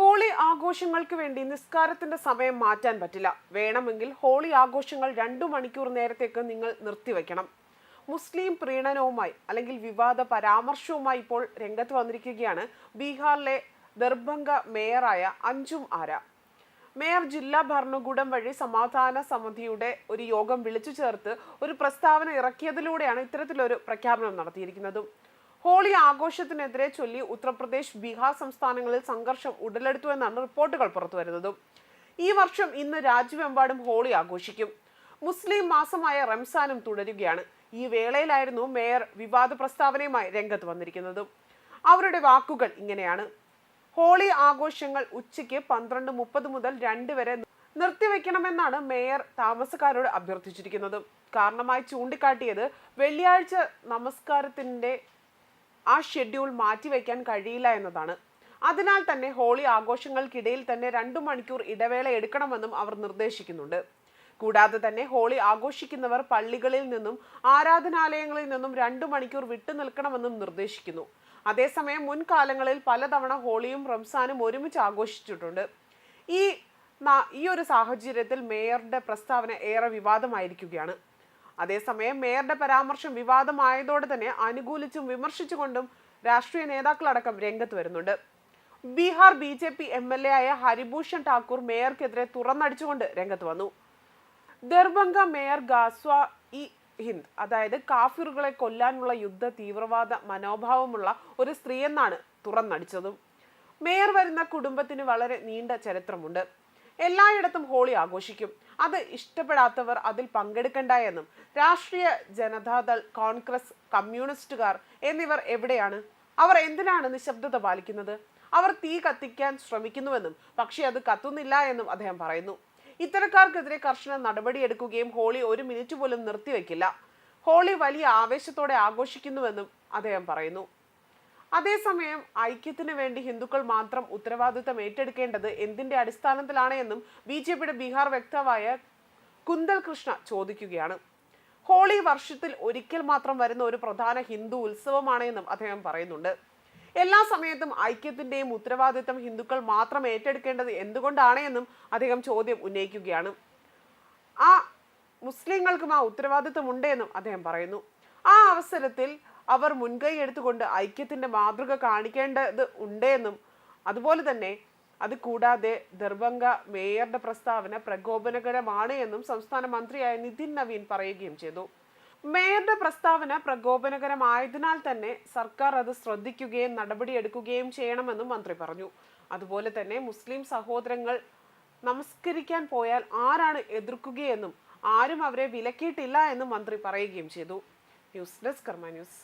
Holy ആഘോഷങ്ങൾക്ക് വേണ്ടി നിസ്കാരത്തിന്റെ സമയം മാറ്റാൻ പറ്റില്ല. വേണമെങ്കിൽ ഹോളി ആഘോഷങ്ങൾ രണ്ടു മണിക്കൂർ നേരത്തേക്ക് നിങ്ങൾ നിർത്തിവെക്കണം മുസ്ലിം പ്രീണനവുമായി അല്ലെങ്കിൽ വിവാദ പരാമർശവുമായി ഇപ്പോൾ രംഗത്ത് വന്നിരിക്കുകയാണ് ബീഹാറിലെ ദർഭംഗ മേയറായ അഞ്ജും ആര. മേയർ ജില്ലാ ഭരണകൂടം വഴി സമാധാന സമിതിയുടെ ഒരു യോഗം വിളിച്ചു ചേർത്ത് ഒരു പ്രസ്താവന ഇറക്കിയതിലൂടെയാണ് ഇത്തരത്തിലൊരു പ്രഖ്യാപനം നടത്തിയിരിക്കുന്നതും. ഹോളി ആഘോഷത്തിനെതിരെ ചൊല്ലി ഉത്തർപ്രദേശ് ബീഹാർ സംസ്ഥാനങ്ങളിൽ സംഘർഷം ഉടലെടുത്തു എന്നാണ് റിപ്പോർട്ടുകൾ പുറത്തുവരുന്നത് ഈ വർഷം ഇന്ന് രാജ്യമെമ്പാടും ഹോളി ആഘോഷിക്കും. മുസ്ലിം മാസമായ റംസാനും തുടരുകയാണ്. ഈ വേളയിലായിരുന്നു മേയർ വിവാദ പ്രസ്താവനയുമായി രംഗത്ത് വന്നിരിക്കുന്നത്. അവരുടെ വാക്കുകൾ ഇങ്ങനെയാണ്. ഹോളി ആഘോഷങ്ങൾ ഉച്ചയ്ക്ക് പന്ത്രണ്ട് മുപ്പത് മുതൽ രണ്ട് വരെ നിർത്തിവെക്കണമെന്നാണ് മേയർ താമസക്കാരോട് അഭ്യർത്ഥിച്ചിരിക്കുന്നത്. കാരണമായി ചൂണ്ടിക്കാട്ടിയത് വെള്ളിയാഴ്ച നമസ്കാരത്തിന്റെ ആ ഷെഡ്യൂൾ മാറ്റിവെക്കാൻ കഴിയില്ല എന്നതാണ്. അതിനാൽ തന്നെ ഹോളി ആഘോഷങ്ങൾക്കിടയിൽ തന്നെ രണ്ടു മണിക്കൂർ ഇടവേള എടുക്കണമെന്നും അവർ നിർദ്ദേശിക്കുന്നുണ്ട്. കൂടാതെ തന്നെ ഹോളി ആഘോഷിക്കുന്നവർ പള്ളികളിൽ നിന്നും ആരാധനാലയങ്ങളിൽ നിന്നും രണ്ടു മണിക്കൂർ വിട്ടു നിൽക്കണമെന്നും നിർദ്ദേശിക്കുന്നു. അതേസമയം മുൻകാലങ്ങളിൽ പലതവണ ഹോളിയും റംസാനും ഒരുമിച്ച് ആഘോഷിച്ചിട്ടുണ്ട്. ഈ ഈ ഒരു സാഹചര്യത്തിൽ മേയറുടെ പ്രസ്താവന ഏറെ വിവാദമായിരിക്കുകയാണ്. അതേസമയം മേയറുടെ പരാമർശം വിവാദമായതോടെ തന്നെ അനുകൂലിച്ചും വിമർശിച്ചുകൊണ്ടും രാഷ്ട്രീയ നേതാക്കളടക്കം രംഗത്ത് വരുന്നുണ്ട്. Bihar B J P M L A ആയ ഹരിഭൂഷൺ ഠാക്കൂർ മേയർക്കെതിരെ തുറന്നടിച്ചുകൊണ്ട് രംഗത്ത് വന്നു. ദർഭംഗ മേയർ ഗാസ്വ ഇ ഹിന്ദ് അതായത് കാഫിറുകളെ കൊല്ലാനുള്ള യുദ്ധ തീവ്രവാദ മനോഭാവമുള്ള ഒരു സ്ത്രീയെന്നാണ് തുറന്നടിച്ചതും. മേയർ വരുന്ന കുടുംബത്തിന് വളരെ നീണ്ട ചരിത്രമുണ്ട്. എല്ലായിടത്തും ഹോളി ആഘോഷിക്കും. അത് ഇഷ്ടപ്പെടാത്തവർ അതിൽ പങ്കെടുക്കണ്ട എന്നും രാഷ്ട്രീയ ജനതാദൾ കോൺഗ്രസ് കമ്മ്യൂണിസ്റ്റുകാർ എന്നിവർ എവിടെയാണ്? അവർ എന്തിനാണ് നിശബ്ദത പാലിക്കുന്നത്? അവർ തീ കത്തിക്കാൻ ശ്രമിക്കുന്നുവെന്നും പക്ഷേ അത് കത്തുന്നില്ല എന്നും അദ്ദേഹം പറയുന്നു. ഇത്തരക്കാർക്കെതിരെ കർശന നടപടിയെടുക്കുകയും ഹോളി ഒരു മിനിറ്റ് പോലും നിർത്തിവെക്കില്ല. ഹോളി വലിയ ആവേശത്തോടെ ആഘോഷിക്കുന്നുവെന്നും അദ്ദേഹം പറയുന്നു. അതേസമയം ഐക്യത്തിന് വേണ്ടി ഹിന്ദുക്കൾ മാത്രം ഉത്തരവാദിത്തം ഏറ്റെടുക്കേണ്ടത് എന്തിന്റെ അടിസ്ഥാനത്തിലാണ് എന്നും ബി ജെ പിയുടെ ബീഹാർ വ്യക്താവായ കുന്തൽ കൃഷ്ണ ചോദിക്കുകയാണ്. ഹോളി വർഷത്തിൽ ഒരിക്കൽ മാത്രം വരുന്ന ഒരു പ്രധാന ഹിന്ദു ഉത്സവമാണ് എന്നും അദ്ദേഹം പറയുന്നുണ്ട്. എല്ലാ സമയത്തും ഐക്യത്തിന്റെയും ഉത്തരവാദിത്തം ഹിന്ദുക്കൾ മാത്രം ഏറ്റെടുക്കേണ്ടത് എന്തുകൊണ്ടാണ് എന്നും അദ്ദേഹം ചോദ്യം ഉന്നയിക്കുകയാണ്. ആ മുസ്ലിങ്ങൾക്കും ആ ഉത്തരവാദിത്വമുണ്ട് എന്നും അദ്ദേഹം പറയുന്നു. ആ അവസരത്തിൽ അവർ മുൻകൈ എടുത്തുകൊണ്ട് ഐക്യത്തിന്റെ മാതൃക കാണിക്കേണ്ടത് ഉണ്ട് എന്നും അതുപോലെ തന്നെ അത് കൂടാതെ ദർഭംഗ മേയറുടെ പ്രസ്താവന പ്രകോപനകരമാണ് എന്നും സംസ്ഥാന മന്ത്രിയായ നിതിൻ നവീൻ പറയുകയും ചെയ്തു. മേയറുടെ പ്രസ്താവന പ്രകോപനകരമായതിനാൽ തന്നെ സർക്കാർ അത് ശ്രദ്ധിക്കുകയും നടപടിയെടുക്കുകയും ചെയ്യണമെന്നും മന്ത്രി പറഞ്ഞു. അതുപോലെ തന്നെ മുസ്ലിം സഹോദരങ്ങൾ നമസ്കരിക്കാൻ പോയാൽ ആരാണ് എതിർക്കുകയെന്നും ആരും അവരെ വിലക്കിയിട്ടില്ല എന്നും മന്ത്രി പറയുകയും ചെയ്തു. News desk Karma news.